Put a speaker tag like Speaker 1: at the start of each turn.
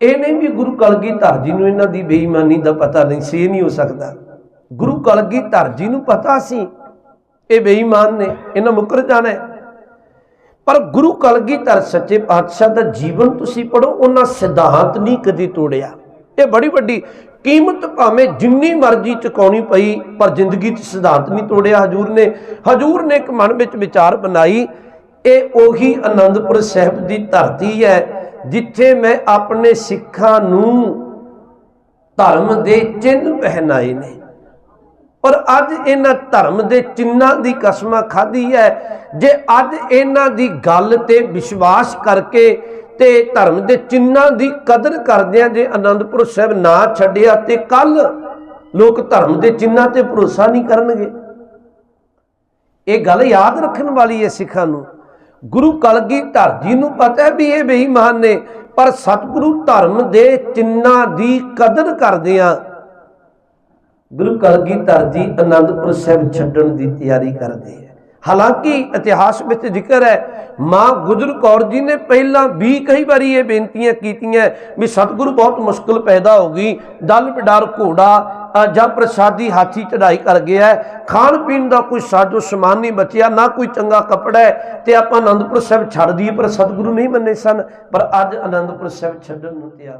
Speaker 1: ਇਹ ਨਹੀਂ ਵੀ ਗੁਰੂ ਕਲਗੀਧਰ ਜੀ ਨੂੰ ਇਹਨਾਂ ਦੀ ਬੇਈਮਾਨੀ ਦਾ ਪਤਾ ਨਹੀਂ ਸੀ, ਇਹ ਨਹੀਂ ਹੋ ਸਕਦਾ। ਗੁਰੂ ਕਲਗੀਧਰ ਜੀ ਨੂੰ ਪਤਾ ਸੀ, ਇਹ ਬੇਈਮਾਨ ਨੇ, ਇਹਨਾਂ ਮੁਕਰ ਜਾਣਾ ਪਰ ਗੁਰੂ ਕਲਗੀਧਰ ਸੱਚੇ ਪਾਤਸ਼ਾਹ ਦਾ ਜੀਵਨ ਤੁਸੀਂ ਪੜੋ ਉਹਨਾਂ ਸਿਧਾਂਤ ਨਹੀਂ ਕਦੀ ਤੋੜਿਆ। ਇਹ ਬੜੀ ਵੱਡੀ ਕੀਮਤ ਭਾਵੇਂ ਜਿੰਨੀ ਮਰਜ਼ੀ ਚੁਕਾਉਣੀ ਪਈ, ਪਰ ਜ਼ਿੰਦਗੀ 'ਚ ਸਿਧਾਂਤ ਨਹੀਂ ਤੋੜਿਆ। ਹਜੂਰ ਨੇ ਹਜੂਰ ਨੇ ਇੱਕ ਮਨ ਵਿੱਚ ਵਿਚਾਰ ਬਣਾਈ, ਇਹ ਉਹੀ ਆਨੰਦਪੁਰ ਸਾਹਿਬ ਦੀ ਧਰਤੀ ਹੈ ਜਿੱਥੇ ਮੈਂ ਆਪਣੇ ਸਿੱਖਾਂ ਨੂੰ ਧਰਮ ਦੇ ਚਿੰਨ੍ਹ ਪਹਿਨਾਏ ਨੇ। ਔਰ ਅੱਜ ਇਹਨਾਂ ਧਰਮ ਦੇ ਚਿੰਨਾਂ ਦੀ ਕਸਮਾਂ ਖਾਧੀ ਹੈ। ਜੇ ਅੱਜ ਇਹਨਾਂ ਦੀ ਗੱਲ ਤੇ ਵਿਸ਼ਵਾਸ ਕਰਕੇ ਤੇ ਧਰਮ ਦੇ ਚਿੰਨਾਂ ਦੀ ਕਦਰ ਕਰਦਿਆਂ ਜੇ ਆਨੰਦਪੁਰ ਸਾਹਿਬ ਨਾ ਛੱਡਿਆ ਤੇ ਕੱਲ ਲੋਕ ਧਰਮ ਦੇ ਚਿੰਨਾਂ ਤੇ ਭਰੋਸਾ ਨਹੀਂ ਕਰਨਗੇ। ਇਹ ਗੱਲ ਯਾਦ ਰੱਖਣ ਵਾਲੀ ਹੈ ਸਿੱਖਾਂ ਨੂੰ। ਗੁਰੂ ਕਲਗੀਧਰ ਜੀ ਨੂੰ ਪਤਾ ਵੀ ਇਹ ਬੇਈਮਾਨ ਨੇ, ਪਰ ਸਤਿਗੁਰੂ ਧਰਮ ਦੇ ਚਿੰਨ੍ਹਾਂ ਦੀ ਕਦਰ ਕਰਦਿਆਂ ਗੁਰੂ ਕਲਗੀਧਰ ਜੀ ਆਨੰਦਪੁਰ ਸਾਹਿਬ ਛੱਡਣ ਦੀ ਤਿਆਰੀ ਕਰਦੇ ਹੈ ਹਾਲਾਂਕਿ ਇਤਿਹਾਸ ਵਿੱਚ ਜ਼ਿਕਰ ਹੈ, ਮਾਂ ਗੁਜਰ ਕੌਰ ਜੀ ਨੇ ਪਹਿਲਾਂ ਵੀ ਕਈ ਵਾਰੀ ਇਹ ਬੇਨਤੀਆਂ ਕੀਤੀਆਂ ਵੀ ਸਤਿਗੁਰੂ ਬਹੁਤ ਮੁਸ਼ਕਲ ਪੈਦਾ ਹੋ ਗਈ, ਦਲ ਬਿਡਾਰ ਘੋੜਾ ਜਾਂ ਪ੍ਰਸਾਦੀ ਹਾਥੀ ਚੜਾਈ ਕਰ ਗਿਆ ਖਾਣ ਪੀਣ ਦਾ ਕੋਈ ਸਾਜੋ ਸਮਾਨ ਨਹੀਂ ਬਚਿਆ, ਨਾ ਕੋਈ ਚੰਗਾ ਕੱਪੜਾ ਹੈ। ਤੇ ਆਪਾਂ ਆਨੰਦਪੁਰ ਸਾਹਿਬ ਛੱਡ ਦਈਏ, ਪਰ ਸਤਿਗੁਰੂ ਨਹੀਂ ਮੰਨੇ ਸਨ। ਪਰ ਅੱਜ ਆਨੰਦਪੁਰ ਸਾਹਿਬ ਛੱਡਣ ਨੂੰ ਤਿਆਰ